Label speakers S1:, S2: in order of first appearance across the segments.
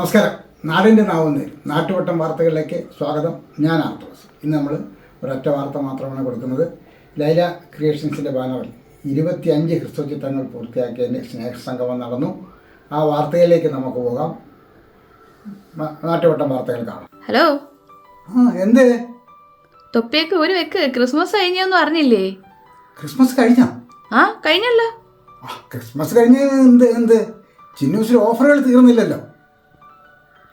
S1: നമസ്കാരം. നാടിന്റെ നാവുന്നേൽ നാട്ടുവട്ടം വാർത്തകളിലേക്ക് സ്വാഗതം. ഞാൻ ആർത്തോസ് ഇന്ന് നമ്മൾ ഒരൊറ്റ വാർത്ത മാത്രമാണ് കൊടുക്കുന്നത്. ലൈല ക്രിയേഷൻസിന്റെ ബാനറിൽ ഇരുപത്തിയഞ്ച് ഹ്രസ്വ ചിത്രങ്ങൾ പൂർത്തിയാക്കിയതിന്റെ സ്നേഹസംഗമം നടന്നു. ആ വാർത്തയിലേക്ക് നമുക്ക് പോകാം. നാട്ടുവട്ടം വാർത്തകൾ കാണാം.
S2: ഹലോ?
S1: എന്ത്?
S2: തൊപ്പിയൊക്കെ ഒരു വെക്ക്. ക്രിസ്മസ് കഴിഞ്ഞൊന്നും അറിഞ്ഞില്ലേ?
S1: ക്രിസ്മസ് കഴിഞ്ഞോ?
S2: ആ കഴിഞ്ഞല്ലോ.
S1: ക്രിസ്മസ് കഴിഞ്ഞ് എന്ത് എന്ത്? ചിന്നൂസിൽ ഓഫറുകൾ തീർന്നില്ലല്ലോ.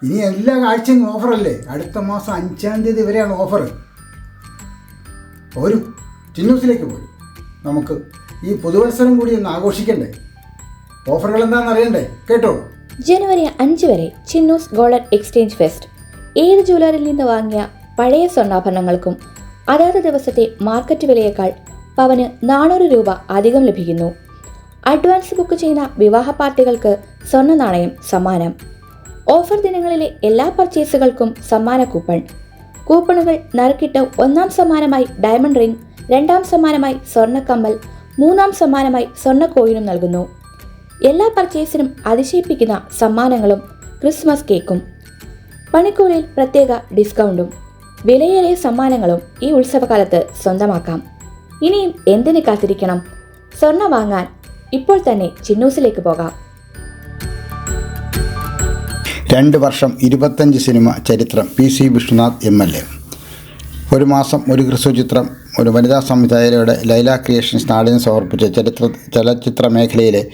S1: ഇനി എല്ലാ ആഴ്ചയും ഓഫറല്ലേ? അടുത്ത മാസം അഞ്ചാം തീയതി വരെയാണ് ഓഫർ ഒരു ചിന്നൂസിലേക്ക് പോയി നമുക്ക് ഈ പുതുവത്സരം കൂടി ഒന്ന് ആഘോഷിക്കണ്ടേ? ഓഫറുകൾ എന്താണെന്ന് അറിയണ്ടേ? കേട്ടോ.
S3: ജനുവരി അഞ്ച് വരെ ചിന്നൂസ് ഗോൾഡൻ എക്സ്ചേഞ്ച് ഫെസ്റ്റ്. ഏത് ജൂലറിൽ നിന്ന് വാങ്ങിയ പഴയ സ്വർണാഭരണങ്ങൾക്കും അതാത് ദിവസത്തെ മാർക്കറ്റ് വിലയേക്കാൾ പവന് നാനൂറ് രൂപ അധികം ലഭിക്കുന്നു. അഡ്വാൻസ് ബുക്ക് ചെയ്യുന്ന വിവാഹ പാർട്ടികൾക്ക് സ്വർണ നാണയം സമ്മാനം. ഓഫർ ദിനങ്ങളിലെ എല്ലാ പർച്ചേസുകൾക്കും സമ്മാന കൂപ്പൺ. കൂപ്പണുകൾ നറുക്കിട്ട് ഒന്നാം സമ്മാനമായി ഡയമണ്ട് റിംഗ് രണ്ടാം സമ്മാനമായി സ്വർണക്കമ്മൽ മൂന്നാം സമ്മാനമായി സ്വർണ കോയിനും നൽകുന്നു. എല്ലാ പർച്ചേസിനും അതിശയിപ്പിക്കുന്ന സമ്മാനങ്ങളും ക്രിസ്മസ് കേക്കും. പണിക്കൂലിയിൽ പ്രത്യേക ഡിസ്കൗണ്ടും വിലയേറിയ സമ്മാനങ്ങളും ഈ ഉത്സവകാലത്ത് സ്വന്തമാക്കാം. ഇനിയും എന്തിന് കാത്തിരിക്കണം? സ്വർണ വാങ്ങാൻ ഇപ്പോൾ തന്നെ ചിന്നൂസിലേക്ക് പോകാം.
S1: രണ്ട് വർഷം ഇരുപത്തഞ്ച് സിനിമ ചരിത്രം P C Vishnunath M L A. ഒരു മാസം ഒരു ക്രിസ്തു ചിത്രം ഒരു വനിതാ സംവിധായകരുടെ ലൈല ക്രിയേഷൻസ് നാടിന് സമർപ്പിച്ച ചരിത്ര ചലച്ചിത്ര മേഖലയിലെ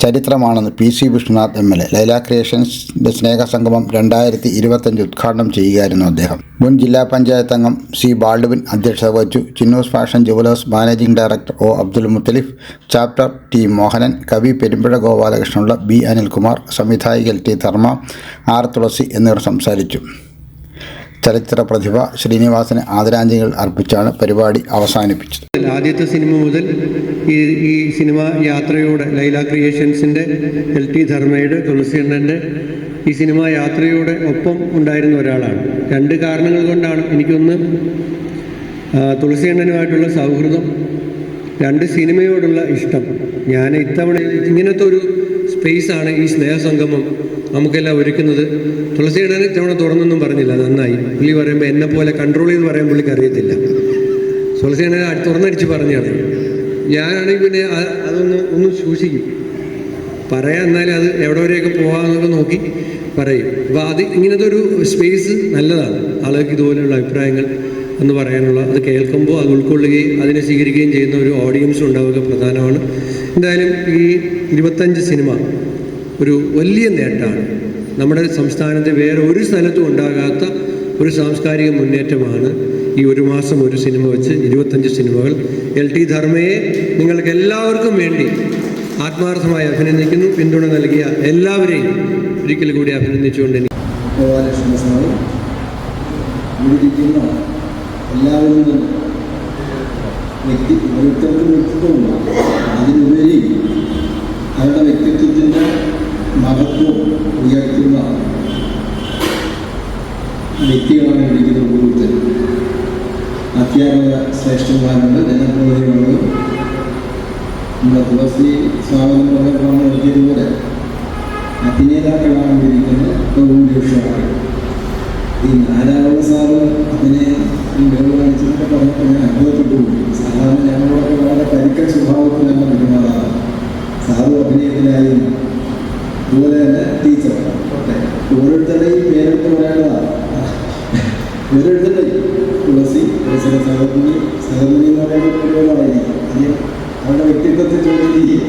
S1: ചരിത്രമാണെന്ന് P C Vishnunath M L A. Laila ക്രിയേഷൻസിന്റെ സ്നേഹസംഗമം രണ്ടായിരത്തി ഇരുപത്തഞ്ച് ഉദ്ഘാടനം ചെയ്യുകയായിരുന്നു അദ്ദേഹം. മുൻ ജില്ലാ പഞ്ചായത്ത് അംഗം സി ബാൾഡുവിൻ അധ്യക്ഷത വഹിച്ചു. Chinnus fashion jewellers managing director O Abdul Muthalif chapter T Mohanan കവി പെരുമ്പഴ ഗോപാലകൃഷ്ണനുള്ള ബി അനിൽകുമാർ സംവിധായികൽ ടി ധർമ്മ ആർ തുളസി എന്നിവർ സംസാരിച്ചു. ചലച്ചിത്ര പ്രതിഭ ശ്രീനിവാസന് ആദരാഞ്ജലികൾ അർപ്പിച്ചാണ് പരിപാടി അവസാനിപ്പിച്ചത്.
S4: ആദ്യത്തെ സിനിമ മുതൽ ഈ ഈ സിനിമ യാത്രയോടെ ലൈല ക്രിയേഷൻസിന്റെ എൽ ടി ധർമ്മയുടെ തുളസിയണ്ണന്റെ ഈ സിനിമ യാത്രയോടെ ഒപ്പം ഉണ്ടായിരുന്ന ഒരാളാണ്. രണ്ട് കാരണങ്ങൾ കൊണ്ടാണ് എനിക്കൊന്ന് ആ, തുളസിയണ്ണനുമായിട്ടുള്ള സൗഹൃദം രണ്ട് സിനിമയോടുള്ള ഇഷ്ടം. ഞാൻ ഇത്തവണ ഇങ്ങനത്തെ ഒരു സ്പേസാണ് ഈ സ്നേഹസംഗമം നമുക്കെല്ലാം ഒരുക്കുന്നത്. തുളസിയണ്ണൻ തവണ തുറന്നൊന്നും പറഞ്ഞില്ല. നന്നായി. പുള്ളി പറയുമ്പോൾ എന്നെ പോലെ കൺട്രോൾ ചെയ്ത് പറയാൻ പുള്ളിക്ക് അറിയത്തില്ല. തുളസിയണ്ണൻ തുറന്നടിച്ച് പറഞ്ഞാണ്. ഞാനാണെങ്കിൽ പിന്നെ അതൊന്ന് ഒന്ന് സൂക്ഷിക്കും. പറയാം എന്നാലും അത് എവിടെ വരെയൊക്കെ പോകാമെന്നൊക്കെ നോക്കി പറയും. അപ്പോൾ അത് ഇങ്ങനത്തെ ഒരു സ്പേസ് നല്ലതാണ്. ആളുകൾക്ക് ഇതുപോലെയുള്ള അഭിപ്രായങ്ങൾ എന്ന് പറയാനുള്ള അത് കേൾക്കുമ്പോൾ അത് ഉൾക്കൊള്ളുകയും അതിനെ സ്വീകരിക്കുകയും ചെയ്യുന്ന ഒരു ഓഡിയൻസ് ഉണ്ടാവുക പ്രധാനമാണ്. എന്തായാലും ഈ ഇരുപത്തഞ്ച് സിനിമ ഒരു വലിയ നേട്ടമാണ്. നമ്മുടെ സംസ്ഥാനത്തെ വേറെ ഒരു സ്ഥലത്തും ഉണ്ടാകാത്ത ഒരു സാംസ്കാരിക മുന്നേറ്റമാണ് ഈ ഒരു മാസം ഒരു സിനിമ വെച്ച് ഇരുപത്തഞ്ച് സിനിമകൾ. എൽ ടി ധർമ്മയെ നിങ്ങൾക്ക് എല്ലാവർക്കും വേണ്ടി ആത്മാർത്ഥമായി അഭിനന്ദിക്കുന്നു. പിന്തുണ നൽകിയ എല്ലാവരെയും ഒരിക്കൽ കൂടി അഭിനന്ദിച്ചുകൊണ്ട് എനിക്ക്
S5: എല്ലാവരും തന്നെ അവരുടെ വ്യക്തിത്വത്തിന്റെ മഹത്വം ഉയർത്തുന്ന വ്യക്തികളാണ് ഇരിക്കുന്നത് ഓരോരുത്തരും അധ്യാപക ശ്രേഷ്ഠന്മാരുണ്ട് ജനപ്രതിനിധികളുണ്ട്. നമ്മുടെ തുളസി സ്വാഗതം പറഞ്ഞ നൽകിയതുപോലെ അഭിനേതാക്കളാണ് ഇരിക്കുന്നത്. ഭൂരിപക്ഷമാണ് ഈ നാലാവുള്ള സാറ് അതിനെ വേവ് കാണിച്ചതൊക്കെ പറഞ്ഞപ്പോൾ ഞാൻ അത്ഭുതപ്പെട്ടു സാധാരണ ഞങ്ങളൊക്കെ വളരെ പരിക്കൽ സ്വഭാവത്തിൽ ഞങ്ങൾ പെരുമാറാറ് സാധു അഭിനയത്തിലായും. അതുപോലെ തന്നെ ടീച്ചർ ഓരോരുത്തരുടെയും പേരെടുത്ത് പറയേണ്ടതാണ് ഓരോരുത്തരുടെയും തുളസി തുളസിയുടെ സഹോദരി സഹോദരി എന്ന് പറയുന്ന അവരുടെ വ്യക്തിത്വത്തെ ചോദ്യം ചെയ്യും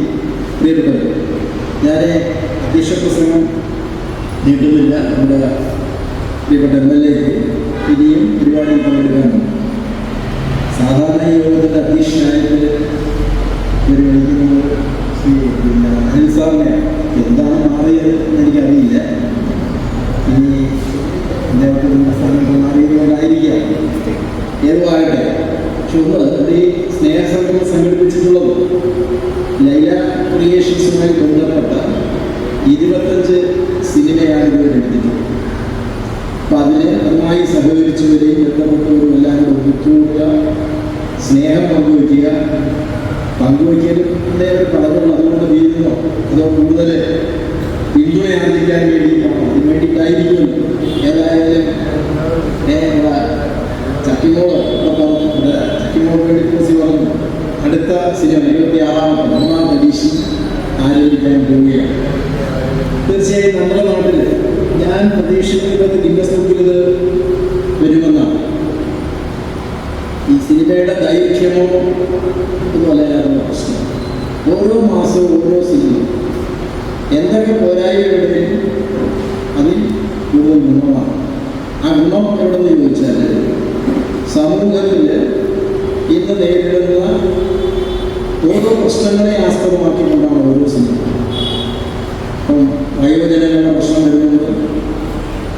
S5: പ്രിയപ്പെട്ടവർ ഞാൻ അധ്യക്ഷ പ്രസംഗം നീട്ടുന്നില്ല. നമ്മുടെ പ്രിയപ്പെട്ട എം എൽ എക്ക് ഇനിയും പരിപാടിയിൽ പങ്കെടുക്കാനുണ്ട്. സാധാരണ യോഗത്തിന്റെ അധ്യക്ഷനായിട്ട് പേര് വിളിക്കുന്നത് ശ്രീ പിന്നെ അനിൽ സാറിനെ എന്താണ് മാറിയത് എനിക്കറിയില്ല. ഇനി അദ്ദേഹത്തിന്റെ സ്ഥാനം മാറിയതുകൊണ്ടായിരിക്കാം ഏതുമാകട്ടെ പക്ഷെ ഒന്ന് ഈ സ്നേഹസംഘം സംഘടിപ്പിച്ചിട്ടുള്ളത് ലൈല ക്രിയേഷൻസുമായി ബന്ധപ്പെട്ട ഇരുപത്തഞ്ച് സിനിമയാണ് ഇവർ എടുത്തിട്ടുള്ളത്. അപ്പം അതിന് നന്നായി സഹകരിച്ചവരെയും ബന്ധപ്പെട്ടവരും എല്ലാം കൂടെ ഒത്തുകൂടുക സ്നേഹം പങ്കുവയ്ക്കുക പങ്കുവയ്ക്കലിന്റെ ഒരു പലതും അതുകൊണ്ട് തീരുന്നോ അതോ കൂടുതൽ പിന്തുണയാർജിക്കാൻ വേണ്ടിയിട്ടാണോ. അതിന് വേണ്ടിയിട്ടായിരിക്കുമല്ലോ ഏതായാലും ചക്കിമോൾ പറഞ്ഞു ഇവിടെ ചക്കിമോൾ വേണ്ടി കുറിച്ച് പറഞ്ഞു. അടുത്ത സിനിമ ഇരുപത്തി ആറാമത്തെ മൂന്നാം പരീക്ഷ ആരംഭിക്കാൻ പോവുകയാണ്. തീർച്ചയായും നമ്മുടെ നാട്ടിൽ ഞാൻ പ്രതീക്ഷിക്കുന്നത് ഗിന്നസ് ബുക്കിൽ ഇത് വരുമെന്നാണ്. സിനിമയുടെ ദൈർഘ്യമോ എന്നല്ലായിരുന്നു പ്രശ്നം. ഓരോ മാസവും ഓരോ സിനിമ എന്തൊക്കെ പോരായ്മയുണ്ടെങ്കിലും അതിൽ കൂടുതൽ ഗുണമാണ്. ആ ഗുണം എവിടെന്ന് ചോദിച്ചാൽ സമൂഹത്തിൽ ഇന്ന് നേരിടുന്ന ഓരോ പ്രശ്നങ്ങളെ ആസ്പദമാക്കിക്കൊണ്ടാണ് ഓരോ സിനിമ. ഇപ്പം വയോജനങ്ങളുടെ പ്രശ്നം വരുന്നത്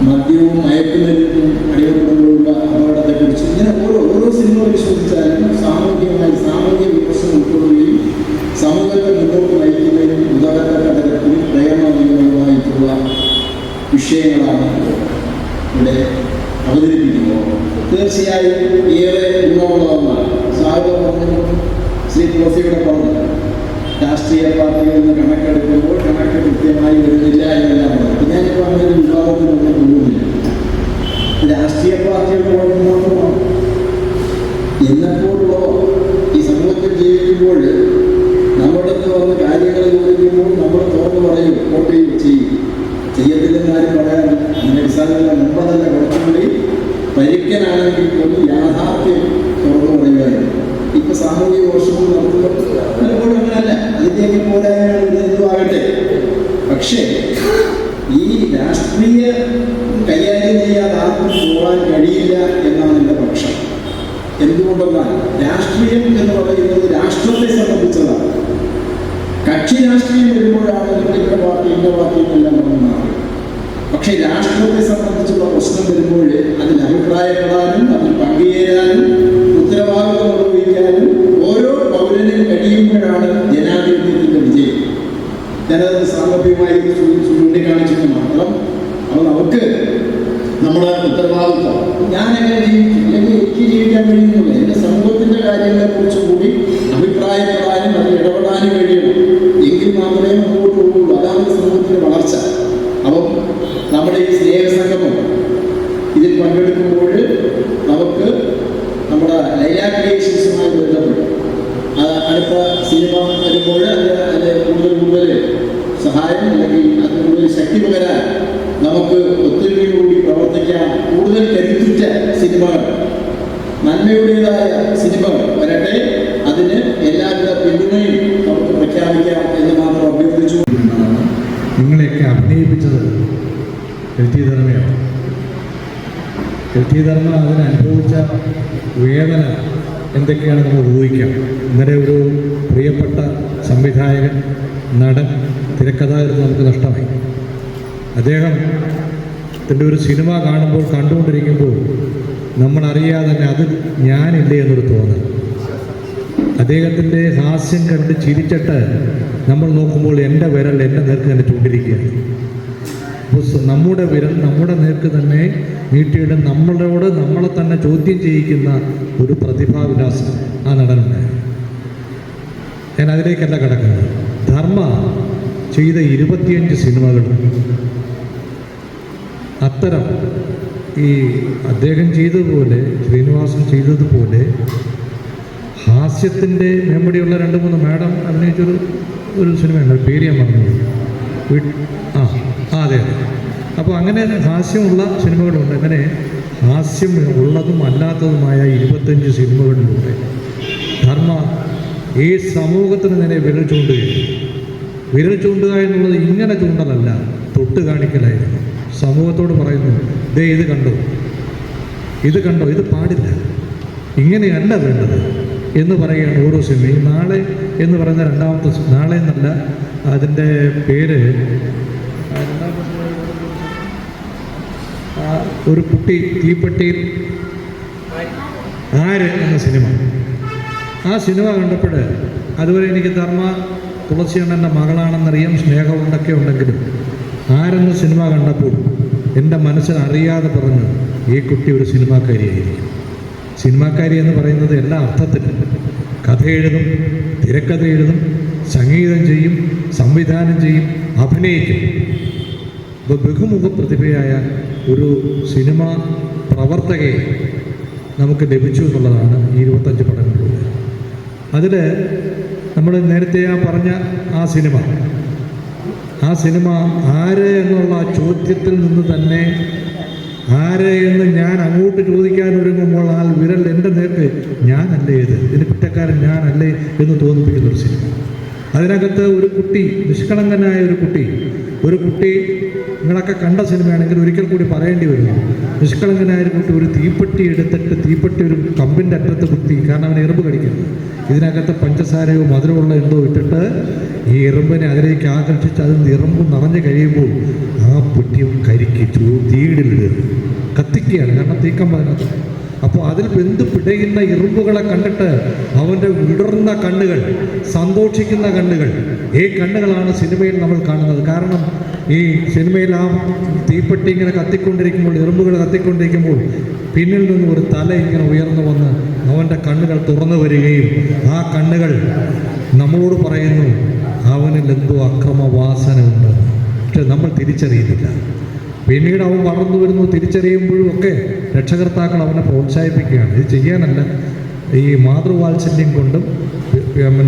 S5: മദ്യവും മയക്കുമരുന്നും അടിയപ്പെടുമ്പോഴുള്ള അപകടത്തെക്കുറിച്ച് ഇങ്ങനെ ഓരോ ഓരോ സിനിമ പരിശോധിച്ചാലും സാമൂഹികമായി സാമൂഹിക വിമർശനം ഉൾക്കൊള്ളുകയും സമൂഹത്തെ മുന്നോട്ട് നയിക്കുന്നതിനും ഉദാഹരണ തരത്തിൽ പ്രേരണമായിട്ടുള്ള വിഷയങ്ങളാണ് ഇവിടെ അവതരിപ്പിക്കുന്നത് തീർച്ചയായും ഏറെ ഗുണമുള്ളതെന്നാണ് സാഹിത്യ പറഞ്ഞു ശ്രീ തുളസിയുടെ പറഞ്ഞു രാഷ്ട്രീയ പാർട്ടികളിൽ നിന്ന് കണക്കെടുക്കുമ്പോൾ കണക്ക് കൃത്യമായി വരുന്നില്ല എന്നെല്ലാം പറഞ്ഞു ഞാനിപ്പോൾ അങ്ങനെ ഒരു വിഭാഗത്തിനൊന്നും പോകുന്നില്ല രാഷ്ട്രീയ പാർട്ടികളുടെ കുഴപ്പം മാത്രമാണ് എന്നപ്പോഴുള്ള ഈ സമൂഹത്തിൽ ജീവിക്കുമ്പോൾ നമ്മുടെ അടുത്ത് വന്ന് കാര്യങ്ങൾ ചോദിക്കുമ്പോൾ നമ്മൾ തുറന്നു പറയും വോട്ട് ചെയ്യും ചെയ്യത്തില്ലെന്ന് ആരും പറയാറില്ല അങ്ങനെ അടിസ്ഥാനത്തിലുള്ള മുമ്പതല്ല കുറച്ചുകൂടി പരുക്കനാണെങ്കിൽ പോലും യാഥാർത്ഥ്യം തുറന്നു പറയുകയായിരുന്നു ഇപ്പൊ സാമൂഹിക നടത്തുമ്പോൾ പലപ്പോഴും അങ്ങനല്ല. അതിന്റെയൊക്കെ പോരായ്മകൾ എന്തുമാകട്ടെ പക്ഷേ ഈ രാഷ്ട്രീയ കൈകാര്യം ചെയ്യാതെ ആർക്കും പോകാൻ കഴിയില്ല എന്നാണ് എന്റെ പക്ഷം. എന്തുകൊണ്ടെന്നാൽ രാഷ്ട്രീയം എന്ന് പറയുന്നത് രാഷ്ട്രത്തെ സംബന്ധിച്ചതാണ്. കക്ഷി രാഷ്ട്രീയം വരുമ്പോഴാണ് ഇന്ന പാർട്ടി ഇന്ന പാർട്ടി എന്നെല്ലാം മാറും പക്ഷേ രാഷ്ട്രത്തെ സംബന്ധിച്ചുള്ള പ്രശ്നം വരുമ്പോൾ അതിൽ അഭിപ്രായപ്പെടാനും അതിൽ പങ്കുചേരാനും ഉത്തരവാദിത്വം നിർവഹിക്കാനും ഓരോ പൗരനും കഴിയുമ്പോഴാണ് ജനാധിപത്യത്തിന്റെ വിജയം. ഞാനത് സാമ്പത്തികമായി ചൂണ്ടിക്കാണിച്ചിട്ട് മാത്രം. അപ്പോൾ നമുക്ക് നമ്മുടെ ഉത്തരവാദിത്വം. ഞാൻ എങ്ങനെ ജീവിക്കും? അല്ലെങ്കിൽ എനിക്ക് ജീവിക്കാൻ കഴിയുന്നില്ല. എന്റെ സമൂഹത്തിന്റെ കാര്യങ്ങളെ കുറിച്ച് കൂടി അഭിപ്രായപ്പെടാനും അതിൽ ഇടപെടാനും കഴിയണം. എങ്കിൽ മാത്രമേ മുമ്പോട്ട് പോകുള്ളൂ അതാണ് സമൂഹത്തിന്റെ വളർച്ച. അപ്പം നമ്മുടെ ഈ സ്നേഹസംഗമം ഇതിൽ പങ്കെടുക്കുമ്പോൾ നമുക്ക് നമ്മുടെ ലൈല ക്രിയേഷൻസുമായി ബന്ധപ്പെട്ട്. അടുത്ത സിനിമ വരുമ്പോൾ അത് കൂടുതൽ കൂടുതൽ സഹായം അല്ലെങ്കിൽ അത് കൂടുതൽ ശക്തി പകരാൻ നമുക്ക് ഒത്തിരി കൂടി പ്രവർത്തിക്കാൻ കൂടുതൽ കരുത്തുറ്റ സിനിമകൾ. നന്മയുടേതായ സിനിമകൾ വരട്ടെ. അതിന് എല്ലാവിധ പിന്തുണയും നമുക്ക് പ്രഖ്യാപിക്കാം എന്ന് മാത്രം അഭ്യർത്ഥിച്ചു
S6: നിങ്ങളെയൊക്കെ അഭിനയിപ്പിച്ചത് എൽ ടി ധർമ്മയാണ് എൽ ടി ധർമ്മ അതിനനുഭവിച്ച വേദന എന്തൊക്കെയാണ് നമ്മൾ ഊഹിക്കാം? ഇന്നലെ ഒരു പ്രിയപ്പെട്ട സംവിധായകൻ നടൻ തിരക്കഥാകൃത്ത് നമുക്ക് നഷ്ടമായി. അദ്ദേഹം ത്തിന്റെ ഒരു സിനിമ കാണുമ്പോൾ കണ്ടുകൊണ്ടിരിക്കുമ്പോൾ നമ്മളറിയാതെ തന്നെ അത് ഞാനില്ലേ എന്നൊരു തോന്നൽ. അദ്ദേഹത്തിന്റെ ഹാസ്യം കണ്ട് ചിരിച്ചിട്ട് നമ്മൾ നോക്കുമ്പോൾ എന്റെ വിരൽ എന്റെ നേർക്ക് തന്നെ ചൂണ്ടിരിക്കുകയാണ്. നമ്മുടെ വിരൽ നമ്മുടെ നേർക്ക് തന്നെ നീട്ടിയിട്ട് നമ്മളോട് നമ്മളെ തന്നെ ചോദ്യം ചെയ്യിക്കുന്ന ഒരു പ്രതിഭാവിലാസം ആ നടനുണ്ട്. ഞാൻ അതിലേക്കല്ല കിടക്കുന്നത് ധർമ്മ ചെയ്ത ഇരുപത്തിയഞ്ച് സിനിമകളും അത്തരം ഈ അദ്ദേഹം ചെയ്തതുപോലെ ശ്രീനിവാസൻ ചെയ്തതുപോലെ ഹാസ്യത്തിന്റെ മെമ്മറിയുള്ള രണ്ട് മൂന്ന് മാഡം അഭിനയിച്ചൊരു ഒരു സിനിമയുണ്ട്. പേര് ഞാൻ പറഞ്ഞു അതെ. അപ്പോൾ അങ്ങനെ ഹാസ്യമുള്ള സിനിമകളുണ്ട്. അങ്ങനെ ഹാസ്യം ഉള്ളതും അല്ലാത്തതുമായ ഇരുപത്തഞ്ച് സിനിമകളിലൂടെ ധർമ്മ ഈ സമൂഹത്തിന് നേരെ വിരൽ ചൂണ്ടുകയാണ്. വിരൽ ചൂണ്ടുക എന്നുള്ളത് ഇങ്ങനെ ചൂണ്ടലല്ല തൊട്ട് കാണിക്കലായിരുന്നു. സമൂഹത്തോട് പറയുന്നു ദേ ഇത് കണ്ടോ? ഇത് കണ്ടോ? ഇത് പാടില്ല. ഇങ്ങനെയല്ല വേണ്ടത് എന്ന് പറയുകയാണ് ഓരോ സിനിമയും. നാളെ എന്ന് പറയുന്ന രണ്ടാമത്തെ നാളെ എന്നല്ല അതിന്റെ പേര് ആ രണ്ടാമത്തെ ആ ഒരു കുട്ടി തീപ്പെട്ടിയിൽ ആര് എന്ന സിനിമ? ആ സിനിമ കണ്ടപ്പോൾ അതുവരെ എനിക്ക് ധർമ്മ തുളസിയണ്ണന്റെ മകളാണെന്നറിയാം സ്നേഹമുണ്ടൊക്കെ ഉണ്ടെങ്കിലും ആരെന്ന സിനിമ കണ്ടപ്പോൾ എന്റെ മനസ്സിൽ അറിയാതെ പറഞ്ഞു ഈ കുട്ടി ഒരു സിനിമാക്കാരിയായിരിക്കും. സിനിമാക്കാരി എന്ന് പറയുന്നത് എല്ലാ അർത്ഥത്തിലും കഥ എഴുതും തിരക്കഥ എഴുതും സംഗീതം ചെയ്യും സംവിധാനം ചെയ്യും അഭിനയിക്കും. അപ്പോൾ ബഹുമുഖ പ്രതിഭയായ ഒരു സിനിമ പ്രവർത്തകയെ നമുക്ക് ലഭിച്ചു എന്നുള്ളതാണ് ഈ ഇരുപത്തഞ്ച് പടങ്ങളിലൂടെ. അതിൽ നമ്മൾ നേരത്തെ ആ പറഞ്ഞ ആ സിനിമ. ആ സിനിമ ആര് എന്നുള്ള ചോദ്യത്തിൽ നിന്ന് തന്നെ ആര് എന്ന് ഞാൻ അങ്ങോട്ട് ചോദിക്കാൻ ഒരുങ്ങുമ്പോൾ ആ വിരൽ എന്റെ നേർക്ക് ഞാനല്ലേ ഇത് ഇതിന് കുറ്റക്കാരൻ ഞാനല്ലേ എന്ന് തോന്നിപ്പിക്കുന്ന ഒരു സിനിമ. അതിനകത്ത് ഒരു കുട്ടി നിഷ്കളങ്കനായ ഒരു കുട്ടി ഒരു കുട്ടി നിങ്ങളൊക്കെ കണ്ട സിനിമയാണെങ്കിൽ ഒരിക്കൽ കൂടി പറയേണ്ടി വരും. നിഷ്കളങ്കനായ ഒരു കുട്ടി ഒരു തീപ്പെട്ടി എടുത്തിട്ട് തീപ്പെട്ടി ഒരു കമ്പിന്റെ അറ്റത്ത് കുത്തി കാരണം അവൻ എറുമ്പ് കടിക്കുന്നു. ഇതിനകത്ത് പഞ്ചസാരയോ മധുരമുള്ള എന്തോ ഇട്ടിട്ട് ഈ എറുമ്പിനെ അതിലേക്ക് ആകർഷിച്ച് അതിൽ എറുമ്പ് നിറഞ്ഞു കഴിയുമ്പോൾ ആ പെട്ടിയും കരിക്ക് ചൂ തീയിടിലിടുക കത്തിക്കുകയാണ് കാരണം തീക്കം അതിനകത്ത്. അപ്പോൾ അതിൽ വെന്ത് പിടയുന്ന ഇറുമ്പുകളെ കണ്ടിട്ട് അവന്റെ വിടർന്ന കണ്ണുകൾ സന്തോഷിക്കുന്ന കണ്ണുകൾ ഈ കണ്ണുകളാണ് സിനിമയിൽ നമ്മൾ കാണുന്നത്. കാരണം ഈ സിനിമയിൽ ആ തീപ്പെട്ടി ഇങ്ങനെ കത്തിക്കൊണ്ടിരിക്കുമ്പോൾ ഇറുമ്പുകൾ കത്തിക്കൊണ്ടിരിക്കുമ്പോൾ പിന്നിൽ നിന്ന് ഒരു തല ഇങ്ങനെ ഉയർന്നു വന്ന് അവന്റെ കണ്ണുകൾ തുറന്നു വരികയും ആ കണ്ണുകൾ നമ്മളോട് പറയുന്നു അവനിൽ എന്തോ അക്രമവാസന ഉണ്ട് പക്ഷെ നമ്മൾ തിരിച്ചറിയുന്നില്ല. പിന്നീട് അവൻ വളർന്നു വരുന്നു. തിരിച്ചറിയുമ്പോഴും ഒക്കെ രക്ഷകർത്താക്കൾ അവനെ പ്രോത്സാഹിപ്പിക്കുകയാണ്. ഇത് ചെയ്യാനല്ല. ഈ മാതൃവാത്സല്യം കൊണ്ടും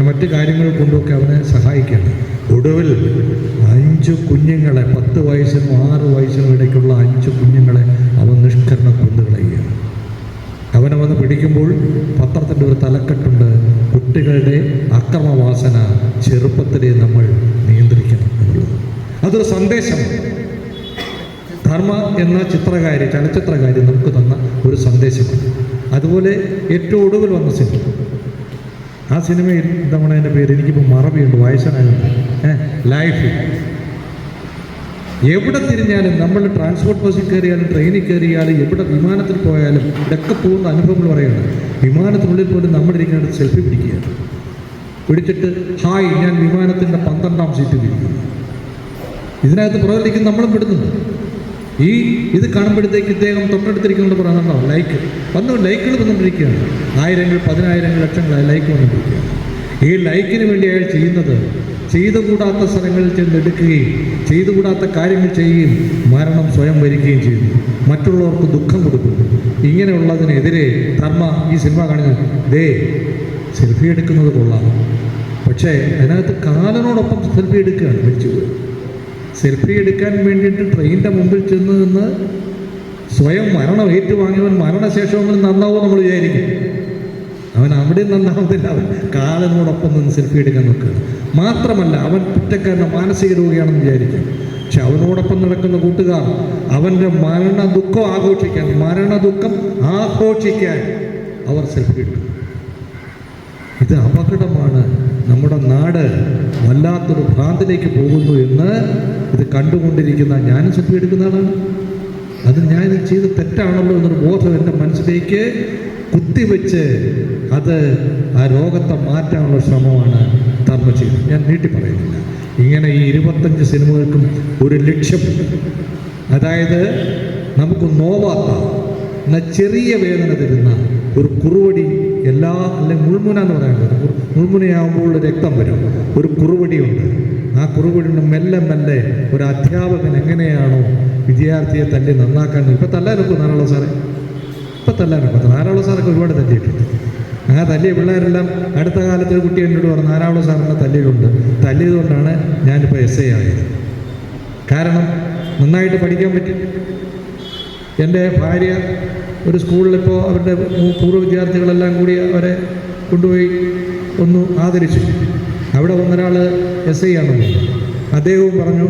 S6: മറ്റ് കാര്യങ്ങൾ കൊണ്ടുമൊക്കെ അവനെ സഹായിക്കുകയാണ്. ഒടുവിൽ അഞ്ച് കുഞ്ഞുങ്ങളെ പത്ത് വയസ്സിനും ആറ് വയസ്സിനും ഇടയ്ക്കുള്ള അഞ്ച് കുഞ്ഞുങ്ങളെ അവൻ നിഷ്കരണം കൊന്നുകളയുകയാണ് അവനെ വന്ന് പിടിക്കുമ്പോൾ പത്രത്തിന്റെ ഒരു തലക്കെട്ടുണ്ട്. കുട്ടികളുടെ അക്രമവാസന ചെറുപ്പത്തിലെ നമ്മൾ നിയന്ത്രിക്കണം എന്നുള്ളത്. അതൊരു സന്ദേശം ധർമ്മ എന്ന ചിത്രകാരി ചലച്ചിത്രകാരി നമുക്ക് തന്ന ഒരു സന്ദേശമാണ്. അതുപോലെ ഏറ്റവും ഒടുവിൽ വന്ന സിനിമ. ആ സിനിമയിൽ എന്താണ് അതിന്റെ പേര് എനിക്കിപ്പോൾ മറവിയുണ്ട് വയസ്സനായുണ്ട് ഏഹ് ലൈഫ് എവിടെ തിരിഞ്ഞാലും നമ്മൾ ട്രാൻസ്പോർട്ട് ബസ്സിൽ കയറിയാലും ട്രെയിനിൽ കയറിയാലും എവിടെ വിമാനത്തിൽ പോയാലും ഇതൊക്കെ പോകുന്ന അനുഭവങ്ങൾ പറയുന്നത് വിമാനത്തിനുള്ളിൽ പോലും നമ്മളിരിക്കുന്നത് സെൽഫി പിടിക്കുകയാണ്. പിടിച്ചിട്ട് ഹായ് ഞാൻ വിമാനത്തിന്റെ പന്ത്രണ്ടാം സീറ്റിൽ ഇരിക്കുന്നു. ഇതിനകത്ത് പുറകിലേക്ക് നമ്മളും പെടുന്നുണ്ട്. ഈ ഇത് കാണുമ്പോഴത്തേക്ക് ഇദ്ദേഹം തൊട്ടടുത്തിരിക്കുന്നത് പറയുന്നുണ്ടോ ലൈക്ക് വന്നു ലൈക്കുകൾ വന്നുകൊണ്ടിരിക്കുകയാണ്. ആയിരങ്ങൾ പതിനായിരങ്ങൾ ലക്ഷങ്ങളായി ലൈക്ക് വന്നുകൊണ്ടിരിക്കുകയാണ്. ഈ ലൈക്കിന് വേണ്ടി അയാൾ ചെയ്യുന്നത് ചെയ്തുകൂടാത്ത സ്ഥലങ്ങളിൽ ചെന്ന് എടുക്കുകയും ചെയ്തുകൂടാത്ത കാര്യങ്ങൾ ചെയ്യുകയും മരണം സ്വയം വരികയും ചെയ്യുന്നു. മറ്റുള്ളവർക്ക് ദുഃഖം കൊടുക്കുന്നു. ഇങ്ങനെയുള്ളതിനെതിരെ ധർമ്മ ഈ സിനിമ കാണുന്നത് ദേ സെൽഫി എടുക്കുന്നത് കൊള്ളാം. പക്ഷേ അതിനകത്ത് കാലനോടൊപ്പം സെൽഫി എടുക്കുകയാണ് മരിച്ചുപോയി സെൽഫി എടുക്കാൻ വേണ്ടിയിട്ട് ട്രെയിനിന്റെ മുമ്പിൽ ചെന്ന് നിന്ന് സ്വയം മരണം ഏറ്റുവാങ്ങിയവൻ മരണശേഷമെങ്കിലും നന്നാവും നമ്മൾ വിചാരിക്കും. അവൻ അവിടെ നന്നാവുന്നില്ല അവൻ കാലനോടൊപ്പം നിന്ന് സെൽഫി എടുക്കാൻ നോക്കുകയാണ് മാത്രമല്ല അവൻ കുറ്റക്കാരന്റെ മാനസിക രോഗിയാണെന്ന് വിചാരിക്കും. പക്ഷെ അവനോടൊപ്പം നടക്കുന്ന കൂട്ടുകാർ അവന്റെ മരണ ദുഃഖം ആഘോഷിക്കാൻ മരണ ദുഃഖം ആഘോഷിക്കാൻ അവർ സെൽഫി എടുക്കും. ഇത് അപകടമാണ്. നമ്മുടെ നാട് വല്ലാത്തൊരു ഭ്രാന്തിലേക്ക് പോകുന്നു എന്ന് ഇത് കണ്ടുകൊണ്ടിരിക്കുന്ന ഞാനും സെൽഫി എടുക്കുന്നതാണ് അത് ഞാൻ ചെയ്ത് തെറ്റാണല്ലോ എന്നൊരു ബോധം എന്റെ മനസ്സിലേക്ക് കുത്തിവെച്ച് അത് ആ രോഗത്തെ മാറ്റാനുള്ള ശ്രമമാണ് ധർമ്മ ചെയ്തത് ഞാൻ നീട്ടി പറയുന്നില്ല. ഇങ്ങനെ ഈ ഇരുപത്തഞ്ച് സിനിമകൾക്കും ഒരു ലക്ഷ്യമുണ്ട് അതായത് നമുക്ക് നോവാത്ത എന്നാൽ ചെറിയ വേദന തരുന്ന ഒരു കുറുവടി എല്ലാ അല്ലെങ്കിൽ മുൾമുന എന്ന് പറയുന്നത് മുൾമുനയാകുമ്പോൾ രക്തം വരും. ഒരു കുറുവടിയുണ്ട്. ആ കുറുവടിയുടെ മെല്ലെ മെല്ലെ ഒരു അധ്യാപകൻ എങ്ങനെയാണോ വിദ്യാർത്ഥിയെ തല്ലി നന്നാക്കാൻ ഇപ്പം തല്ലാനൊക്കെ നാരാളോ സാറേ? ഇപ്പം തല്ലാനൊക്കെ? നാരാളോ സാറൊക്കെ ഒരുപാട് തല്ലിയിട്ടുണ്ട്. ആ തല്ലിയ പിള്ളേരെല്ലാം അടുത്ത കാലത്ത് ഒരു കുട്ടി എന്നോട് പറഞ്ഞു നാരാളോ സാറിനെ തല്ലിയിട്ടുണ്ട് തല്ലിയതുകൊണ്ടാണ് ഞാനിപ്പോൾ എസ് ഐ ആയത്. കാരണം നന്നായിട്ട് പഠിക്കാൻ പറ്റി. എന്റെ ഭാര്യ ഒരു സ്കൂളിലിപ്പോൾ അവരുടെ പൂർവ വിദ്യാർത്ഥികളെല്ലാം കൂടി അവരെ കൊണ്ടുപോയി ഒന്ന് ആദരിച്ചു. അവിടെ വന്നൊരാൾ എസ് ഐ ആണെന്ന് അദ്ദേഹവും പറഞ്ഞു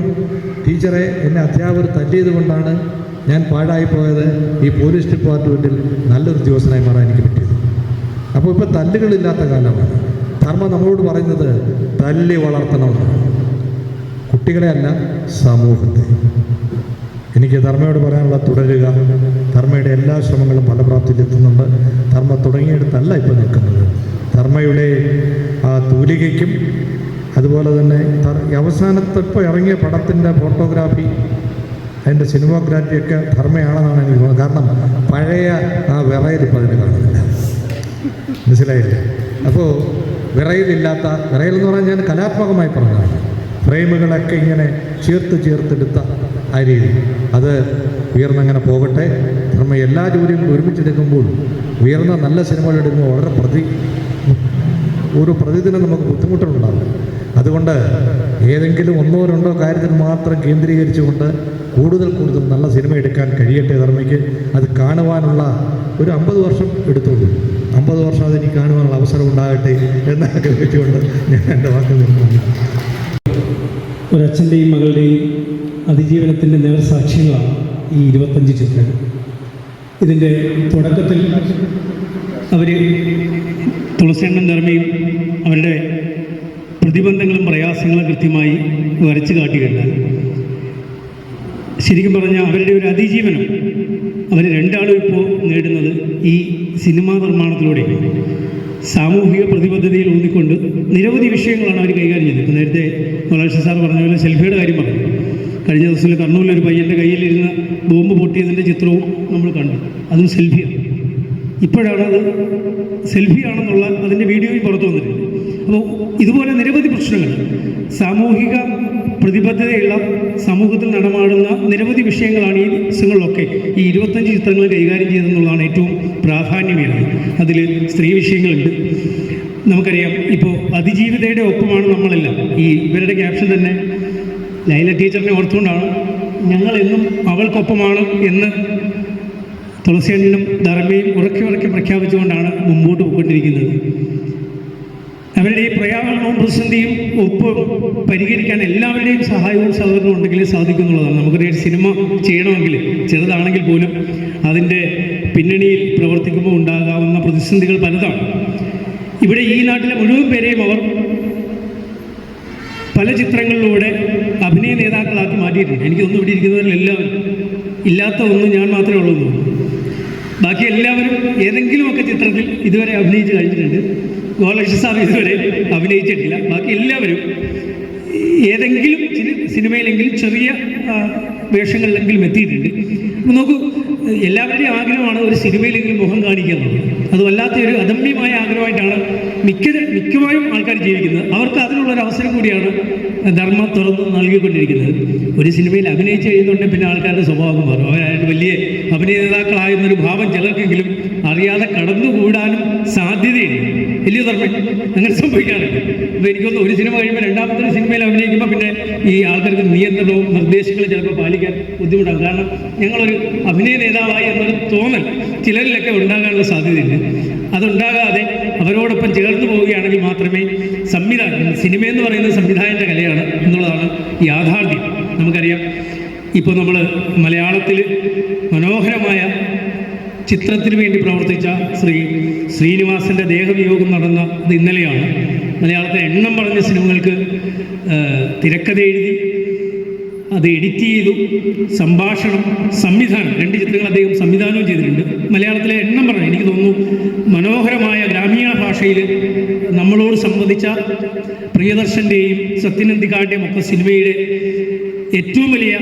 S6: ടീച്ചറെ എന്നെ അധ്യാപകർ തല്ലിയത് കൊണ്ടാണ് ഞാൻ പാഴായി പോയത്. ഈ പോലീസ് ഡിപ്പാർട്ട്മെന്റിൽ നല്ലൊരു ഉദ്യോഗസ്ഥനായി മാറാൻ എനിക്ക് പറ്റിയത്. അപ്പോൾ ഇപ്പോൾ തല്ലുകളില്ലാത്ത കാലമാണ്. ധർമ്മ നമ്മളോട് പറയുന്നത് തല്ലി വളർത്തണം കുട്ടികളെ അല്ല സമൂഹത്തെ. എനിക്ക് ധർമ്മയോട് പറയാനുള്ള തുടരുക. ധർമ്മയുടെ എല്ലാ ശ്രമങ്ങളും ഫലപ്രാപ്തിയിലെത്തുന്നുണ്ട് ധർമ്മ തുടങ്ങിയെടുത്തല്ല ഇപ്പോൾ നിൽക്കുന്നത്. ധർമ്മയുടെ ആ തൂലികയ്ക്കും അതുപോലെ തന്നെ അവസാനത്തെ ഇപ്പോൾ ഇറങ്ങിയ പടത്തിന്റെ ഫോട്ടോഗ്രാഫി അതിന്റെ സിനിമോഗ്രാഫിയൊക്കെ ധർമ്മയാണെന്നാണ് എനിക്ക് തോന്നുന്നത്. കാരണം പഴയ ആ വിറയിൽ ഇപ്പോൾ അതിന് കാണുന്നില്ല. മനസ്സിലായില്ലേ? അപ്പോൾ വിറയിലില്ലാത്ത വിറയിൽ എന്ന് പറഞ്ഞാൽ ഞാൻ കലാത്മകമായി പറഞ്ഞതാണ്. ഫ്രെയിമുകളൊക്കെ ഇങ്ങനെ ചേർത്ത് ചേർത്തെടുത്ത ആ രീതി. അത് ഉയർന്നങ്ങനെ പോകട്ടെ. ധർമ്മ എല്ലാ ജോലിയും ഒരുമിച്ചെടുക്കുമ്പോൾ ഉയർന്ന നല്ല സിനിമകൾ എടുക്കുമ്പോൾ വളരെ പ്രതി ഒരു പ്രതിദിനം നമുക്ക് ബുദ്ധിമുട്ടുണ്ടാകും. അതുകൊണ്ട് ഏതെങ്കിലും ഒന്നോ രണ്ടോ കാര്യത്തിൽ മാത്രം കേന്ദ്രീകരിച്ചുകൊണ്ട് കൂടുതൽ കൂടുതൽ നല്ല സിനിമ എടുക്കാൻ കഴിയട്ടെ ധർമ്മയ്ക്ക്. അത് കാണുവാനുള്ള ഒരു അമ്പത് വർഷം എടുത്തോളൂ. അമ്പത് വർഷം അതെനിക്ക് കാണുവാനുള്ള അവസരം ഉണ്ടാകട്ടെ എന്ന് ആഗ്രഹിച്ചുകൊണ്ട് ഞാൻ എന്റെ വാക്കുകൾ നിർത്തുന്നു.
S7: ഒരച്ഛന്റെയും മകളുടെയും അതിജീവനത്തിന്റെ നേർസാക്ഷികളാണ് ഈ ഇരുപത്തഞ്ച് ചിത്രങ്ങൾ. ഇതിന്റെ തുടക്കത്തിൽ അവർ തുളസിയണ്ണൻ ധർമ്മയും അവരുടെ പ്രതിബന്ധങ്ങളും പ്രയാസങ്ങളും കൃത്യമായി വരച്ചു കാട്ടിയിട്ടുണ്ട്. ശരിക്കും പറഞ്ഞാൽ അവരുടെ ഒരു അതിജീവനം അവർ രണ്ടാളും ഇപ്പോൾ നേടുന്നത് ഈ സിനിമാ നിർമ്മാണത്തിലൂടെ. സാമൂഹിക പ്രതിബദ്ധതയിൽ ഊന്നിക്കൊണ്ട് നിരവധി വിഷയങ്ങളാണ് അവർ കൈകാര്യം ചെയ്തത്. നേരത്തെ മലേഷ്യ സാർ പറഞ്ഞ പോലെ സെൽഫിയുടെ കാര്യം പറഞ്ഞു. കഴിഞ്ഞ ദിവസത്തിൽ കണ്ണൂരിൽ ഒരു പയ്യന്റെ കയ്യിലിരുന്ന ബോംബ് പൊട്ടിയതിന്റെ ചിത്രവും നമ്മൾ കണ്ടു. അതും സെൽഫിയാണ്. ഇപ്പോഴാണ് അത് സെൽഫി ആണെന്നുള്ള അതിന്റെ വീഡിയോയും പുറത്തു വന്നിട്ടുണ്ട്. അപ്പോൾ ഇതുപോലെ നിരവധി പ്രശ്നങ്ങൾ. സാമൂഹിക പ്രതിബദ്ധതയുള്ള സമൂഹത്തിൽ നടമാടുന്ന നിരവധി വിഷയങ്ങളാണ് ഈ ദിവസങ്ങളിലൊക്കെ ഈ ഇരുപത്തഞ്ച് ചിത്രങ്ങൾ കൈകാര്യം ചെയ്തെന്നുള്ളതാണ് ഏറ്റവും പ്രാധാന്യമേറിയത്. അതിൽ സ്ത്രീ വിഷയങ്ങളുണ്ട്. നമുക്കറിയാം ഇപ്പോൾ അതിജീവിതയുടെ ഒപ്പമാണ് നമ്മളെല്ലാം. ഈ ഇവരുടെ ക്യാപ്ഷൻ തന്നെ ലൈല ടീച്ചറിനെ ഓർത്തുകൊണ്ടാണ് ഞങ്ങളെന്നും അവൾക്കൊപ്പമാണ് എന്ന് തുളസിയണ്ണനും ധർമ്മയും ഉറക്കി ഉറക്കി പ്രഖ്യാപിച്ചുകൊണ്ടാണ് മുമ്പോട്ട് പോയിക്കൊണ്ടിരിക്കുന്നത്. അവരുടെ ഈ പ്രയാണവും പ്രതിസന്ധിയും ഒപ്പ് പരിഹരിക്കാൻ എല്ലാവരുടെയും സഹായവും സഹകരണവും ഉണ്ടെങ്കിൽ സാധിക്കുന്നുള്ളതാണ്. നമുക്കൊരു സിനിമ ചെയ്യണമെങ്കിൽ ചെറുതാണെങ്കിൽ പോലും അതിന്റെ പിന്നണിയിൽ പ്രവർത്തിക്കുമ്പോൾ ഉണ്ടാകാവുന്ന പ്രതിസന്ധികൾ പലതാണ്. ഇവിടെ ഈ നാട്ടിലെ മുഴുവൻ പേരെയും അവർ പല ചിത്രങ്ങളിലൂടെ അഭിനയ നേതാക്കളാക്കി മാറ്റിയിട്ടുണ്ട്. എനിക്ക് തോന്നുന്നു ഇവിടെ ഇരിക്കുന്നവരിൽ എല്ലാവരും ഇല്ലാത്ത ഒന്നും ഞാൻ മാത്രമേ ഉള്ളൂ. ബാക്കി എല്ലാവരും ഏതെങ്കിലുമൊക്കെ ചിത്രത്തിൽ ഇതുവരെ അഭിനയിച്ച് കഴിഞ്ഞിട്ടുണ്ട്. ഗോലക്ഷ സാർ ഇതുവരെ അഭിനയിച്ചിട്ടില്ല. ബാക്കി എല്ലാവരും ഏതെങ്കിലും സിനിമയിലെങ്കിലും ചെറിയ വേഷങ്ങളിലെങ്കിലും എത്തിയിട്ടുണ്ട്. നോക്കൂ എല്ലാവരുടെയും ആഗ്രഹമാണ് ഒരു സിനിമയിലെങ്കിലും മുഖം കാണിക്കുക എന്നുള്ളത് അത് വല്ലാത്ത ഒരു അദമ്യമായ ആഗ്രഹമായിട്ടാണ് മിക്ക മിക്കവാറും ആൾക്കാർ ജീവിക്കുന്നത്. അവർക്ക് അതിനുള്ളൊരു അവസരം കൂടിയാണ് ധർമ്മ തുറന്ന് നൽകിക്കൊണ്ടിരിക്കുന്നത്. ഒരു സിനിമയിൽ അഭിനയിച്ച് കഴിയുന്നുണ്ടെങ്കിൽ പിന്നെ ആൾക്കാരുടെ സ്വഭാവം മാറും. അവരായിട്ട് വലിയ അഭിനയ ഭാവം ചിലർക്കെങ്കിലും അറിയാതെ കടന്നുകൂടാനും സാധ്യതയുണ്ട്. വലിയ ധർമ്മം അങ്ങനെ സംഭവിക്കാറുണ്ട്. അപ്പോൾ എനിക്കൊന്ന് ഒരു സിനിമ കഴിയുമ്പോൾ രണ്ടാമത്തെ സിനിമയിൽ അഭിനയിക്കുമ്പോൾ പിന്നെ ഈ ആൾക്കാർക്ക് നിയന്ത്രണവും നിർദ്ദേശങ്ങളും ചിലപ്പോൾ പാലിക്കാൻ ബുദ്ധിമുട്ടാണ്. കാരണം ഞങ്ങളൊരു അഭിനയ നേതാവായി എന്നൊരു തോന്നൽ ചിലരിലൊക്കെ ഉണ്ടാകാനുള്ള സാധ്യതയുണ്ട്. അതുണ്ടാകാതെ അവരോടൊപ്പം ചേർന്ന് പോവുകയാണെങ്കിൽ മാത്രമേ സംവിധാനം സിനിമ എന്ന് പറയുന്നത് സംവിധായകന്റെ കലയാണ് എന്നുള്ളതാണ് യാഥാർത്ഥ്യം. നമുക്കറിയാം ഇപ്പോൾ നമ്മൾ മലയാളത്തിൽ മനോഹരമായ ചിത്രത്തിന് വേണ്ടി പ്രവർത്തിച്ച ശ്രീ ശ്രീനിവാസന്റെ ദേഹവിയോഗം നടന്ന ഇന്നലെയാണ്. മലയാളത്തിലെ എണ്ണം പറഞ്ഞ സിനിമകൾക്ക് തിരക്കഥ എഴുതി അത് എഡിറ്റ് ചെയ്തു സംഭാഷണം സംവിധാനം രണ്ട് ചിത്രങ്ങൾ അദ്ദേഹം സംവിധാനവും ചെയ്തിട്ടുണ്ട്. മലയാളത്തിലെ എണ്ണം പറഞ്ഞു. എനിക്ക് തോന്നുന്നു മനോഹരമായ ഗ്രാമീണ ഭാഷയിൽ നമ്മളോട് സംബന്ധിച്ച പ്രിയദർശന്റെയും സത്യനന്ദിക്കാരുടെയും ഒക്കെ സിനിമയുടെ ഏറ്റവും വലിയ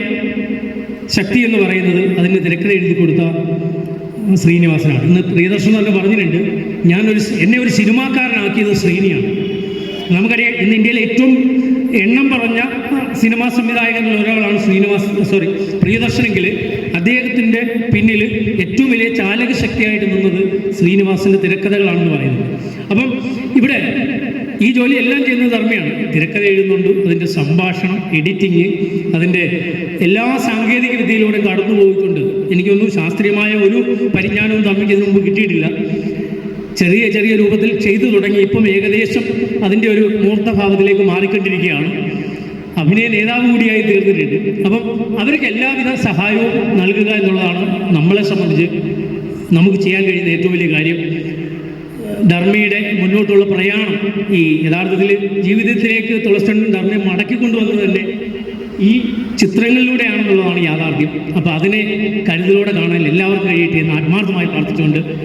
S7: ശക്തി എന്ന് പറയുന്നത് അതിന് തിരക്കഥ എഴുതി കൊടുത്ത ശ്രീനിവാസനാണ്. ഇന്ന് പ്രിയദർശൻ തന്നെ പറഞ്ഞിട്ടുണ്ട്. ഞാനൊരു എന്നെ ഒരു സിനിമാക്കാരനാക്കിയത് ശ്രീനിയാണ്. നമുക്കറിയാം ഇന്ന് ഇന്ത്യയിലെ ഏറ്റവും എണ്ണം പറഞ്ഞ സിനിമാ സംവിധായകരിൽ ഒരാളാണ് ശ്രീനിവാസ് സോറി പ്രിയദർശനെങ്കിൽ അദ്ദേഹത്തിന്റെ പിന്നിൽ ഏറ്റവും വലിയ ചാലക ശക്തിയായിട്ട് നിന്നത് ശ്രീനിവാസിന്റെ തിരക്കഥകളാണെന്ന് പറയുന്നത്. അപ്പം ഇവിടെ ഈ ജോലി എല്ലാം ചെയ്യുന്നത് ധർമ്മയാണ്. തിരക്കഥ എഴുതുന്നുണ്ട് അതിന്റെ സംഭാഷണം എഡിറ്റിങ് അതിന്റെ എല്ലാ സാങ്കേതിക വിദ്യയിലൂടെ കടന്നു പോയിട്ടുണ്ട് എനിക്കൊന്നും ശാസ്ത്രീയമായ ഒരു പരിജ്ഞാനവും ധർമ്മയ്ക്ക് ഇതിനു മുമ്പ് കിട്ടിയിട്ടില്ല. ചെറിയ ചെറിയ രൂപത്തിൽ ചെയ്തു തുടങ്ങി ഇപ്പം ഏകദേശം അതിന്റെ ഒരു മൂർത്തഭാവത്തിലേക്ക് മാറിക്കൊണ്ടിരിക്കുകയാണ്. അഭിനയ നേതാവ് കൂടിയായി തീർന്നിട്ടുണ്ട്. അപ്പം അവർക്ക് എല്ലാവിധ സഹായവും നൽകുക എന്നുള്ളതാണ് നമ്മളെ സംബന്ധിച്ച് നമുക്ക് ചെയ്യാൻ കഴിയുന്ന ഏറ്റവും വലിയ കാര്യം. ധർമ്മയുടെ മുന്നോട്ടുള്ള പ്രയാണം ഈ യഥാർത്ഥത്തിൽ ജീവിതത്തിലേക്ക് തുളസണ്ണൻ ധർമ്മയെ മടക്കിക്കൊണ്ടുവന്നത് തന്നെ ഈ ചിത്രങ്ങളിലൂടെയാണെന്നുള്ളതാണ് യാഥാർത്ഥ്യം. അപ്പോൾ അതിനെ കരുതലോടെ കാണാൻ എല്ലാവർക്കും കഴിയട്ടെ എന്ന് ആത്മാർത്ഥമായി പ്രാർത്ഥിച്ചുകൊണ്ട്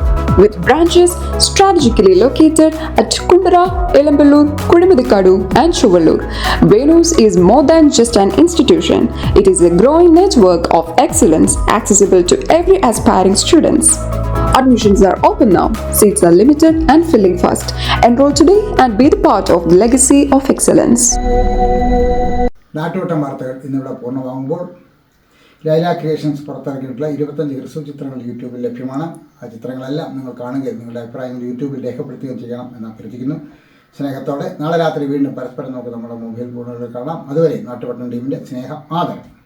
S8: with branches strategically located at Kundara, Elamballur, Kudimadikadu, and Chuvallur. Venus is more than just an institution, it is a growing network of excellence accessible to every aspiring students. Admissions are open now, seats are limited and filling fast. Enroll today and be the part of the legacy of excellence.
S1: നാട്ടുവട്ടം വാർത്തകൾ ഇന്നിവിടെ പൂർണ്ണമാകുമ്പോൾ Laila creations പുറത്തിറക്കിയിട്ടുള്ള ഇരുപത്തഞ്ച് ഹ്രസ്വ ചിത്രങ്ങൾ യൂട്യൂബിൽ ലഭ്യമാണ്. ആ ചിത്രങ്ങളെല്ലാം നിങ്ങൾ കാണുകയും നിങ്ങളുടെ അഭിപ്രായങ്ങൾ യൂട്യൂബിൽ രേഖപ്പെടുത്തുകയും ചെയ്യണം എന്ന് അഭ്യർത്ഥിക്കുന്നു. സ്നേഹത്തോടെ നാളെ രാത്രി വീണ്ടും പരസ്പരം നമുക്ക് നമ്മുടെ മൊബൈൽ ഫോണുകളിൽ കാണാം. അതുവരെ നാട്ടുപട്ടണം ടീമിന്റെ സ്നേഹം ആദരം.